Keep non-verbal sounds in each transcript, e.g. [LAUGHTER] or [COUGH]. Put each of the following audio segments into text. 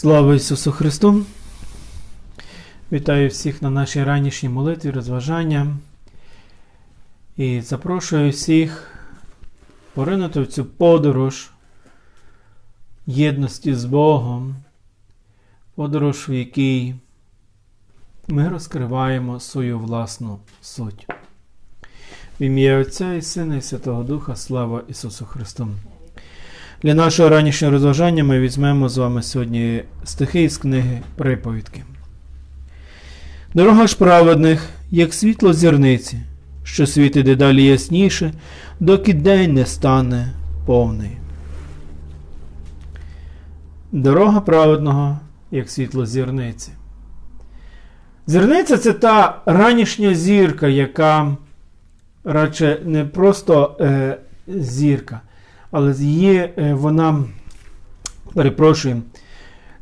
Слава Ісусу Христу! Вітаю всіх на нашій ранішній молитві, розважання. І запрошую всіх поринути в цю подорож єдності з Богом, подорож, в якій ми розкриваємо свою власну суть. В ім'я Отця і Сина, і Святого Духа, слава Ісусу Христу! Для нашого ранішнього розважання ми візьмемо з вами сьогодні стихи з книги Приповідки. Дорога ж праведних, як світло зірниці, що світить дедалі ясніше, доки день не стане повний. Дорога праведного, як світло зірниці. Зірниця це та ранішня зірка, яка радше не просто е, зірка, але її е, вона, перепрошую,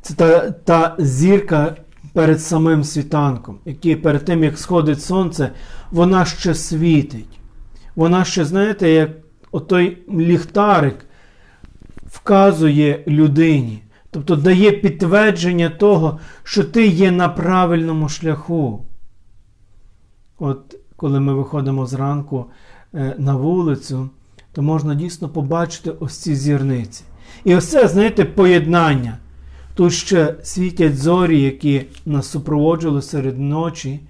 це та, та зірка перед самим світанком, який перед тим, як сходить сонце, вона ще світить. Вона ще, знаєте, як отой ліхтарик вказує людині. Тобто дає підтвердження того, що ти є на правильному шляху. От коли ми виходимо зранку е, на вулицю, то можна дійсно побачити ось ці зірниці. І ось це, знаєте, поєднання. Тут ще світять зорі, які нас супроводжували серед ночі,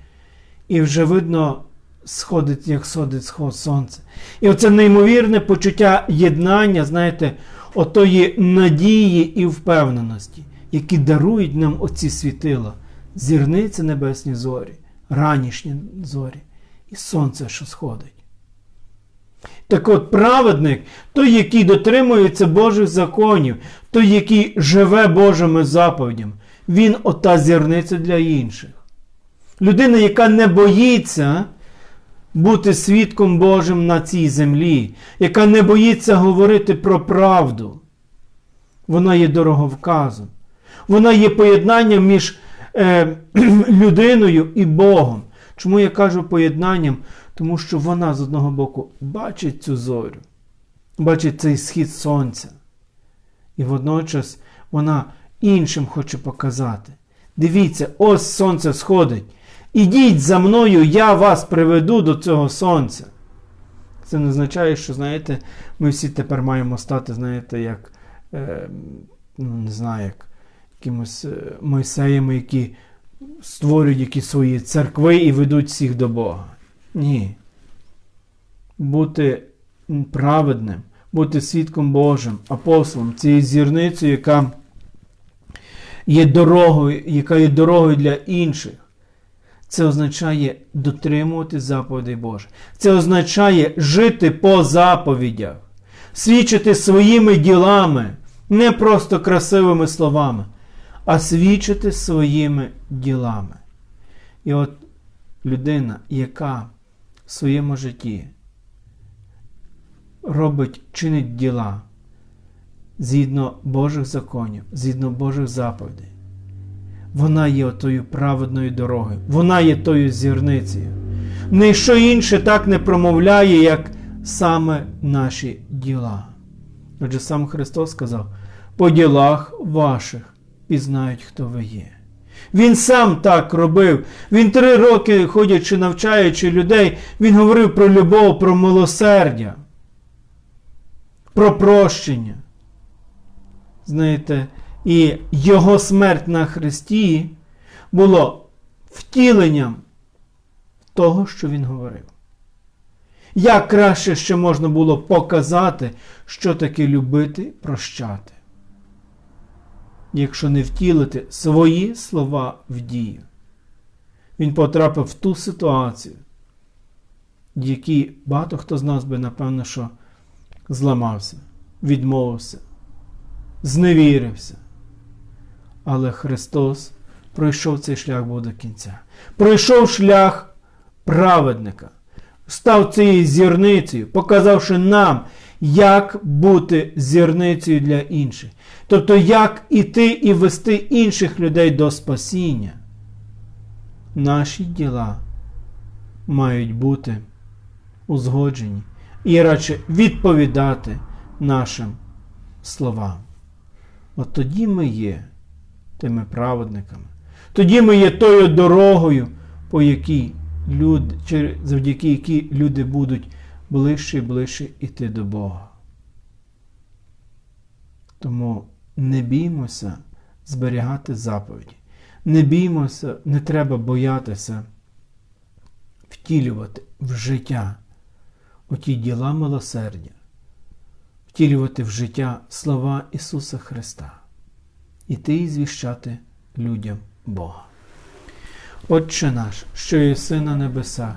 і вже видно, сходить, як сходить сход сонця. І оце неймовірне почуття єднання, знаєте, отої надії і впевненості, які дарують нам оці світила, зірниці небесні зорі, ранішні зорі, і сонце, що сходить. Так от праведник, той, який дотримується Божих законів, той, який живе Божими заповідями, він ота зірниця для інших. Людина, яка не боїться бути свідком Божим на цій землі, яка не боїться говорити про правду, вона є дороговказом. Вона є поєднанням між е, [CLEARS THROAT] людиною і Богом. Чому я кажу поєднанням? Тому що вона з одного боку бачить цю зорю, бачить цей схід сонця. І водночас вона іншим хоче показати. Дивіться, ось сонце сходить. Ідіть за мною, я вас приведу до цього сонця. Це не означає, що, знаєте, ми всі тепер маємо стати, знаєте, як, е, ну, не знаю, як якимось е, Мойсеями, які створюють якісь свої церкви і ведуть всіх до Бога. Ні. Бути праведним, бути свідком Божим, апостолом, цією зірницею, яка є дорогою, яка є дорогою для інших. Це означає дотримувати заповідей Божих. Це означає жити по заповідях, свідчити своїми ділами, не просто красивими словами, а свідчити своїми ділами. І от людина, яка в своєму житті робить, чинить діла згідно Божих законів, згідно Божих заповідей. Вона є тою праведною дорогою, вона є тою зірницею. Ніщо інше так не промовляє, як саме наші діла. Отже, сам Христос сказав: по ділах ваших пізнають, хто ви є. Він сам так робив. Він три роки, ходячи, навчаючи людей, він говорив про любов, про милосердя, про прощення. Знаєте, і його смерть на Христі було втіленням того, що він говорив. Як краще ще можна було показати, що таке любити, прощати якщо не втілити свої слова в дію. Він потрапив в ту ситуацію, в якій багато хто з нас би, напевно, що зламався, відмовився, зневірився. Але Христос пройшов цей шлях був до кінця. Пройшов шлях праведника, став цією зірницею, показавши нам, як бути зірницею для інших. Тобто, як іти і вести інших людей до спасіння. Наші діла мають бути узгоджені і радше відповідати нашим словам. От тоді ми є тими праведниками. Тоді ми є тою дорогою, по якій люди, завдяки якій люди будуть ближче і ближче йти до Бога. Тому не біймося зберігати заповіді. Не біймося, не треба боятися втілювати в життя оті діла милосердя, втілювати в життя слова Ісуса Христа, іти і звіщати людям Бога. Отче наш, що єси на небесах,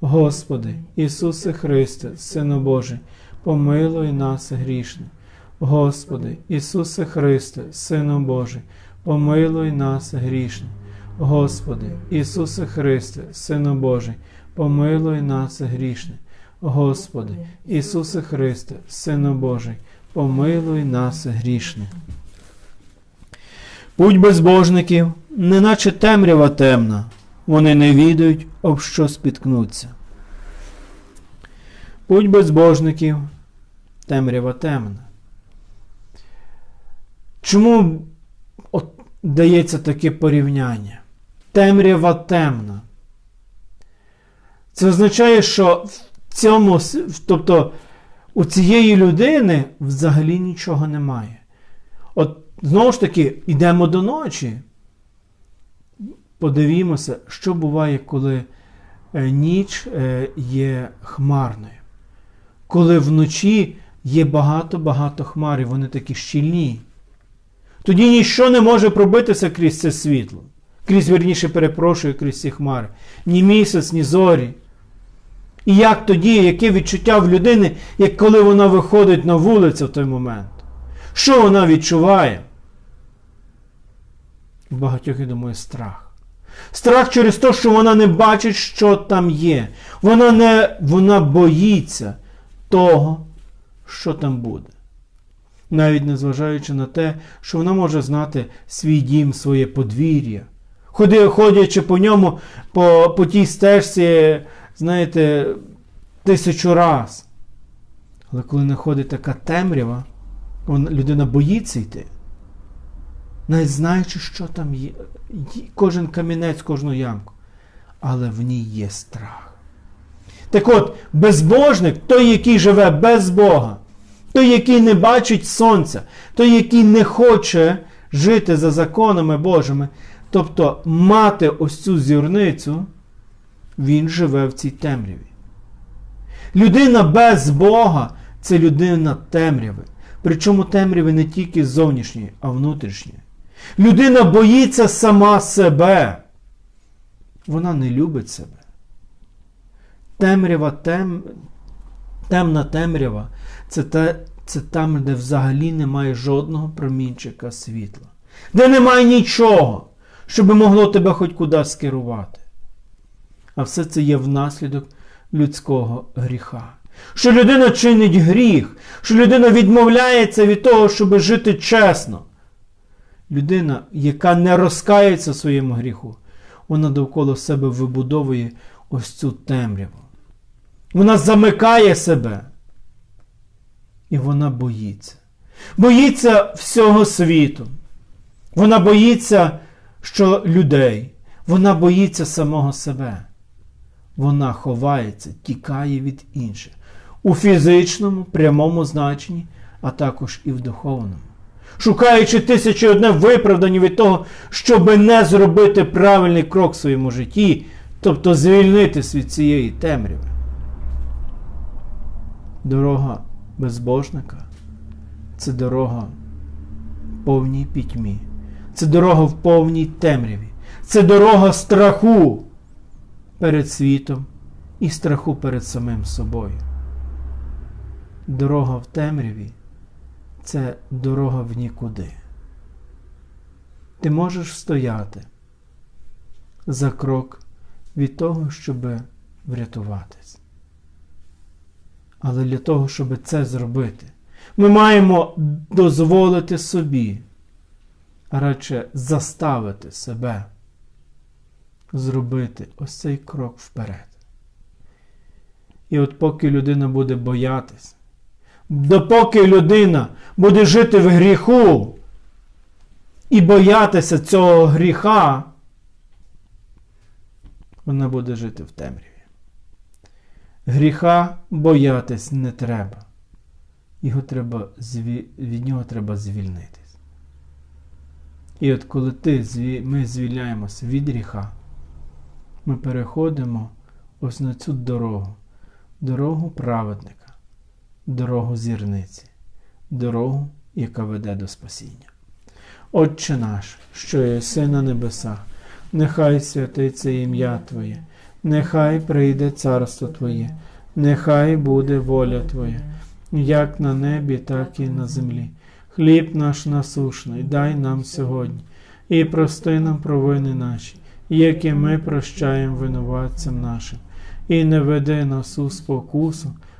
Господи, Ісусе Христе, Сину Божий, помилуй нас грішне. Господи, Ісусе Христе, Сину Божий, помилуй нас грішне. Господи, Ісусе Христе, Сину Божий, помилуй нас грішне. Господи, Ісусе Христе, Сину Божий, помилуй нас грішне. Путь безбожників, неначе темрява темна, вони не відають, об що спіткнуться. Путь безбожників, темрява темна. Чому от дається таке порівняння? Темрява темна. Це означає, що в цьому, тобто у цієї людини взагалі нічого немає. От знову ж таки, йдемо до ночі. Подивімося, що буває, коли е, ніч е, є хмарною. Коли вночі є багато-багато хмар, і вони такі щільні. Тоді ніщо не може пробитися крізь це світло. Крізь, верніше, перепрошую, крізь ці хмари. Ні місяць, ні зорі. І як тоді, яке відчуття в людини, як коли вона виходить на вулицю в той момент? Що вона відчуває? В багатьох, я думаю, страх. Страх через те, що вона не бачить, що там є. Вона не, вона боїться того, що там буде. Навіть незважаючи на те, що вона може знати свій дім, своє подвір'я. Ходячи по ньому, по, по тій стежці, знаєте, тисячу раз. Але коли находить така темрява, людина боїться йти, навіть знаючи, що там є, кожен камінець, кожну ямку. Але в ній є страх. Так от, безбожник той, який живе без Бога, той, який не бачить сонця, той, який не хоче жити за законами Божими, тобто мати ось цю зірницю, він живе в цій темряві. Людина без Бога це людина темряви. Причому темряви не тільки зовнішньої, а внутрішньої. Людина боїться сама себе. Вона не любить себе. Темрява, тем, темна темрява це, те, це там, де взагалі немає жодного промінчика світла, де немає нічого, щоб могло тебе хоч кудись скерувати. А все це є внаслідок людського гріха. Що людина чинить гріх, що людина відмовляється від того, щоб жити чесно. Людина, яка не розкається в своєму гріху, вона довкола себе вибудовує ось цю темряву. Вона замикає себе. І вона боїться. Боїться всього світу. Вона боїться що людей. Вона боїться самого себе. Вона ховається, тікає від інших. У фізичному, прямому значенні, а також і в духовному. Шукаючи тисячі одне виправдання від того, щоб не зробити правильний крок в своєму житті, Тобто звільнитись від цієї темряви. Дорога безбожника це дорога в повній пітьмі. Це дорога в повній темряві. Це дорога страху перед світом і страху перед самим собою. Дорога в темряві це дорога в нікуди. Ти можеш стояти за крок від того, щоб врятуватись. Але для того, щоб це зробити, ми маємо дозволити собі, а радше заставити себе зробити ось цей крок вперед. І от поки людина буде боятись, допоки людина буде жити в гріху і боятися цього гріха, вона буде жити в темряві. Гріха боятись не треба. Його треба. Від нього треба звільнитись. І от коли ти, ми звільняємося від гріха, ми переходимо ось на цю дорогу, дорогу праведника, дорогу зірниці, дорогу, яка веде до спасіння. Отче наш, що єси на небесах, нехай святиться ім'я Твоє, нехай прийде царство Твоє, нехай буде воля Твоя, як на небі, так і на землі. Хліб наш насушний, дай нам сьогодні, і прости нам провини наші, які ми прощаємо винуватцям нашим, і не веди нас у спокусу,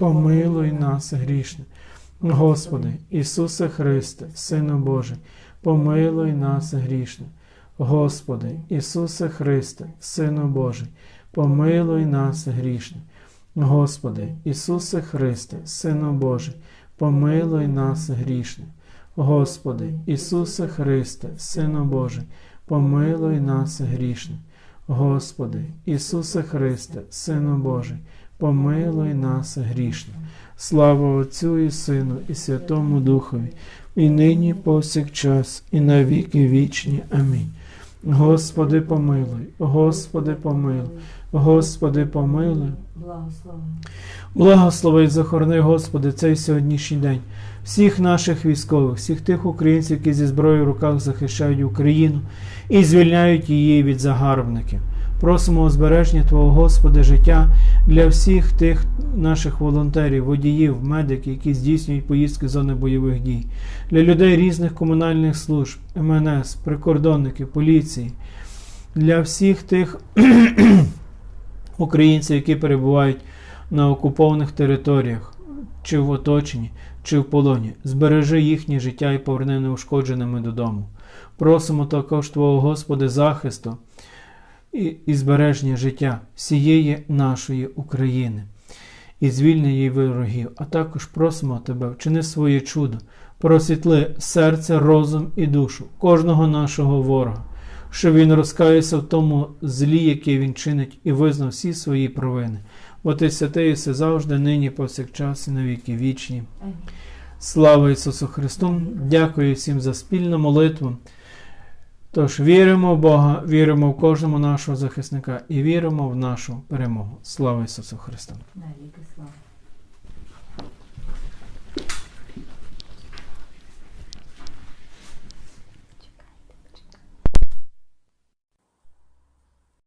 Помилуй нас грішних. Господи, Ісусе Христе, Сину Божий, помилуй нас грішних. Господи, Ісусе Христе, Сину Божий, помилуй нас грішних. Господи, Ісусе Христе, Сину Божий, помилуй нас грішних. Господи, Ісусе Христе, Сину Божий, помилуй нас грішних. Господи, Ісусе Христе, Сину Божий, помилуй нас грішних. Слава Отцю і Сину, і Святому Духові, і нині, повсякчас, і на віки вічні. Амінь. Господи, помилуй, Господи, помилуй, Господи, помилуй. Благослови. Благослови і захорони, Господи, цей сьогоднішній день. Всіх наших військових, всіх тих українців, які зі зброєю в руках захищають Україну і звільняють її від загарбників. Просимо збереження Твого, Господи, життя для всіх тих наших волонтерів, водіїв, медиків, які здійснюють поїздки з зони бойових дій, для людей різних комунальних служб, МНС, прикордонників, поліції, для всіх тих [CLEARS THROAT] українців, які перебувають на окупованих територіях, чи в оточенні, чи в полоні. Збережи їхнє життя і поверни неушкодженими додому. Просимо також Твого Господи захисту і, і збереження життя всієї нашої України і звільни її ворогів. А також просимо Тебе, вчини своє чудо, просвітли серце, розум і душу кожного нашого ворога, щоб він розкаявся в тому злі, яке він чинить, і визнав всі свої провини. Бо ти святий, все завжди, нині, повсякчас і на віки вічні. Слава Ісусу Христу! Дякую всім за спільну молитву. Тож віримо в Бога, віримо в кожного нашого захисника і віримо в нашу перемогу. Слава Ісусу Христу! Навіки слава.